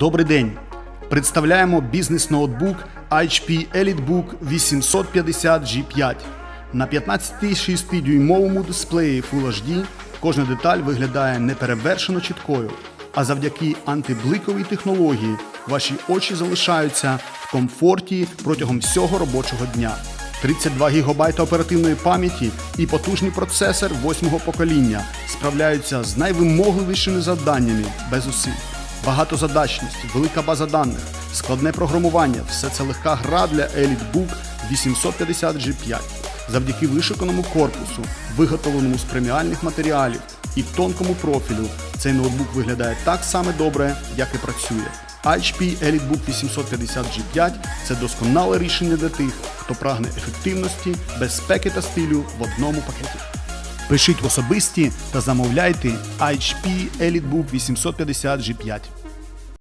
Добрий день! Представляємо бізнес-ноутбук HP EliteBook 850 G5. На 15,6 дисплеї Full HD кожна деталь виглядає неперевершено чіткою, а завдяки антибликовій технології ваші очі залишаються в комфорті протягом всього робочого дня. 32 ГБ оперативної пам'яті і потужний процесор восьмого покоління справляються з найвимогливішими завданнями без зусиль. Багатозадачність, велика база даних, складне програмування все це легка гра для EliteBook 850 G5. Завдяки вишиканому корпусу, виготовленому з преміальних матеріалів і тонкому профілю, цей ноутбук виглядає так само добре, як і працює. HP EliteBook 850 G5 це досконале рішення для тих, хто прагне ефективності, безпеки та стилю в одному пакеті. Пишіть особисті та замовляйте HP EliteBook 850 G5.